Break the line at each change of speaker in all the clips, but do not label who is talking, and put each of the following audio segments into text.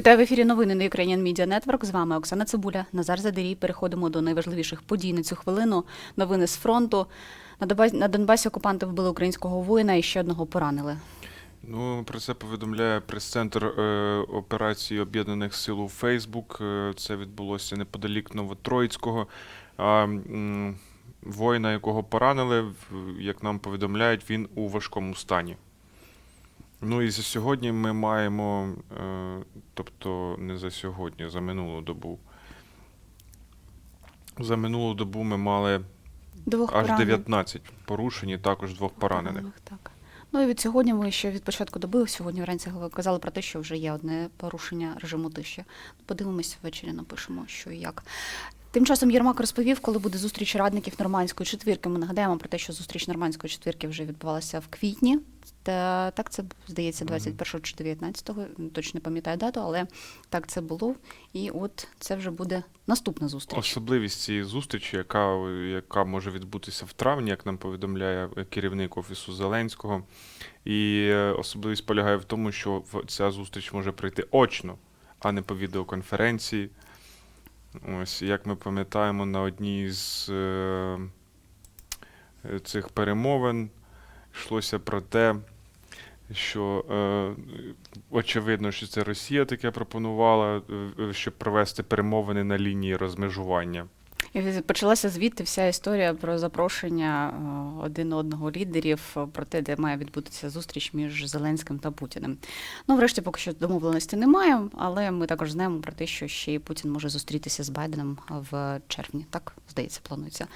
Вітаю в ефірі новини на Ukrainian Media Network. З вами Оксана Цибуля, Назар Задерій. Переходимо до найважливіших подій на цю хвилину. Новини з фронту. На Донбасі, на Донбасі окупанти вбили українського воїна і ще одного поранили.
Ну, про це повідомляє прес-центр е, операції Об'єднаних Сил у Фейсбук. Е, це відбулося неподалік Новотроїцького. А, м, воїна, якого поранили, як нам повідомляють, він у важкому стані. Ну і за сьогодні ми маємо, е, тобто не за сьогодні, за минулу добу. За минулу добу ми мали
Двох
аж
поранених.
19 порушень і також двох поранених.
Так. Ну і від сьогодні ми ще від початку доби, сьогодні вранці казали про те, що вже є одне порушення режиму тиші. Подивимось ввечері, напишемо, що і як. Тим часом Єрмак розповів, коли буде зустріч радників нормандської четвірки. Ми нагадаємо про те, що зустріч нормандської четвірки вже відбувалася в квітні. Та так це здається, 21 чи 19-го, точно не пам'ятаю дату, але так це було. І от це вже буде наступна зустріч.
Особливість цієї зустрічі, яка, яка може відбутися в травні, як нам повідомляє керівник офісу Зеленського. І е, особливість полягає в тому, що ця зустріч може пройти очно, а не по відеоконференції. Ось, як ми пам'ятаємо, на одній з е, е, цих перемовин йшлося про те, що е, очевидно, що це Росія таке пропонувала, е, щоб провести перемовини на лінії розмежування.
Почалася звідти вся історія про запрошення е, один одного лідерів е, про те, де має відбутися зустріч між Зеленським та Путіним. Ну, врешті, поки що домовленості немає, але ми також знаємо про те, що ще й Путін може зустрітися з Байденом в червні. Так здається, планується.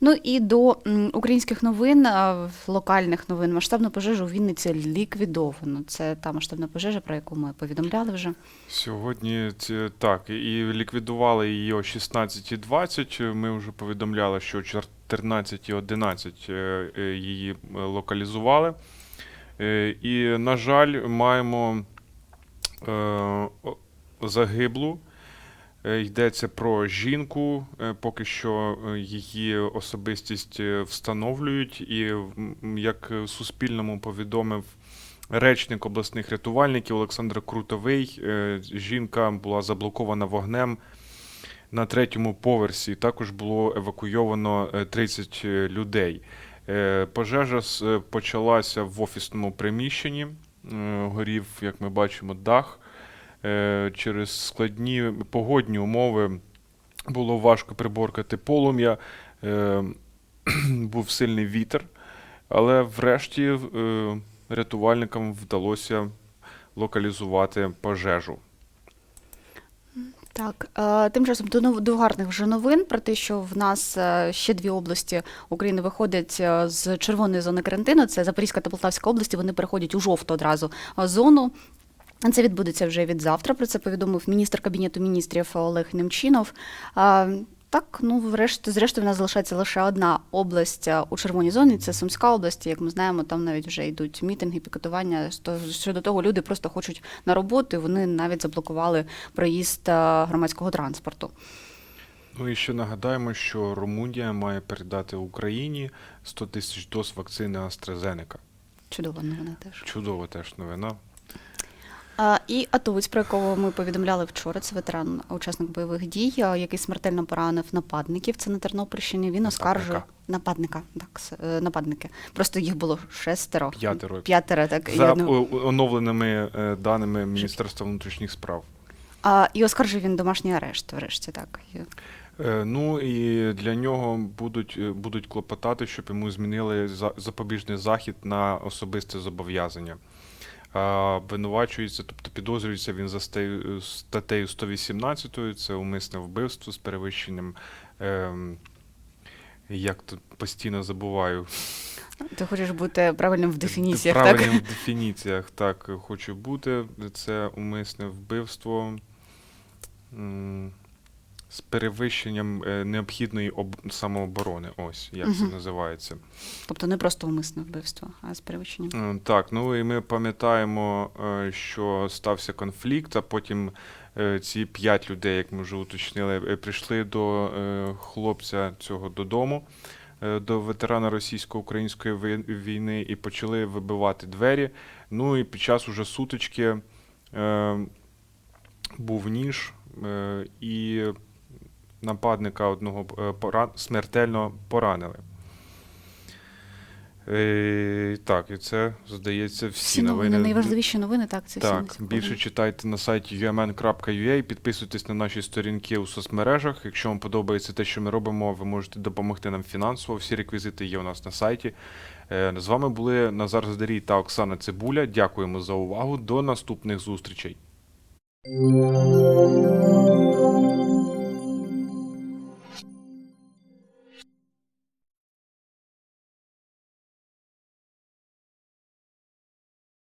Ну і до українських новин, е, локальних новин, масштабну пожежу у Вінниці ліквідовано. Це та масштабна пожежа, про яку ми повідомляли вже.
Сьогодні так, і ліквідували її о 16.20. Ми вже повідомляли, що о 14.11 е, е, її е, локалізували. І, на жаль, маємо загиблу. Йдеться про жінку. Поки що її особистість встановлюють, і як Суспільному повідомив речник обласних рятувальників Олександр Крутовий, жінка була заблокована вогнем на третьому поверсі. Також було евакуйовано е, 30 людей. Е, Пожежа е, почалася в офісному приміщенні. Е, Горів, як ми бачимо, дах. Е, Через складні погодні умови було важко приборкати полум'я. Е, Був сильний вітер, але врешті е, рятувальникам вдалося локалізувати пожежу.
Так, е, тим часом до до гарних вже новин про те, що в нас е, ще дві області України виходять е, з червоної зони карантину. Це Запорізька та Полтавська області. Вони переходять у жовту одразу зону. Це відбудеться вже від завтра. Про це повідомив міністр кабінету міністрів Олег Немчинов. Так, ну врешті, зрештою, в нас залишається лише одна область у червоній зоні. Це Сумська область. Як ми знаємо, там навіть вже йдуть мітинги, пікетування. Щодо того, люди просто хочуть на роботу. і Вони навіть заблокували проїзд громадського транспорту.
Ну і ще нагадаємо, що Румунія має передати Україні 100 тисяч доз вакцини AstraZeneca.
Чудова новина теж.
Чудова теж новина.
А, і атовець, про якого ми повідомляли вчора, це ветеран, учасник бойових дій, який смертельно поранив нападників. Це на Тернопільщині. Він оскаржує нападника. Так, е, нападники. Просто їх було шестеро.
П'ятеро.
П'ятеро, так.
За оновленими е, даними Міністерства внутрішніх справ.
а, і оскаржує він домашній арешт, врешті, так.
Е, Ну і для нього будуть, будуть клопотати, щоб йому змінили за- запобіжний захід на особисте зобов'язання. Обвинувачується, тобто підозрюється він за статтею, статтею 118, це умисне вбивство з перевищенням. ем, Як тут постійно забуваю.
Ти хочеш бути правильним в дефініціях,
Правильним
так?
в дефініціях, так, хочу бути. Це умисне вбивство з перевищенням е, необхідної об... самооборони. Ось як це називається.
Тобто не просто умисне вбивство, а з перевищенням.
Так, ну і ми пам'ятаємо, е, що стався конфлікт, а потім е, ці п'ять людей, як ми вже уточнили, прийшли до хлопця цього додому, до ветерана російсько-української війни, і почали вибивати двері. Ну і під час уже сутички е, був ніж, е, і нападника одного е, пора- смертельно поранили. Е, Так, і це, здається, всі,
Всі новини, найважливіші новини, так, це всі
Так,
сьогодні.
більше читайте на сайті umn.ua, підписуйтесь на наші сторінки у соцмережах. Якщо вам подобається те, що ми робимо, ви можете допомогти нам фінансово. Всі реквізити є у нас на сайті. Е, З вами були Назар Здарій та Оксана Цибуля. Дякуємо за увагу. До наступних зустрічей.